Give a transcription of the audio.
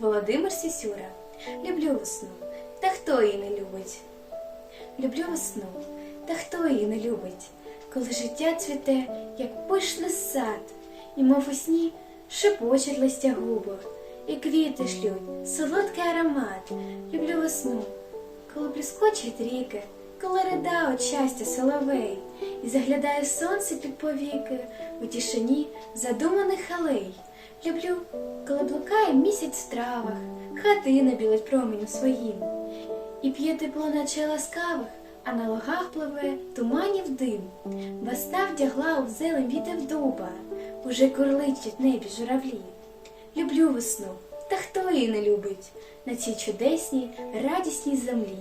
Володимир Сісюра. Люблю весну, та хто її не любить? Люблю весну, та хто її не любить, коли життя цвіте, як пишний сад, і мов у сні шепочуть листя губи, і квіти шлють солодкий аромат. Люблю весну, коли блискочуть ріки, коли рида от щастя соловей, і заглядає сонце під повіки у тишині задуманих алей. Люблю, коли блукає місяць в травах, хатина білить променем своїм, і п'є тепло наче ласкавих, а на логах пливе туманів дим. Весна вдягла у зелень вітер дуба, уже курличуть в небі журавлі. Люблю весну, та хто її не любить на цій чудесній, радісній землі.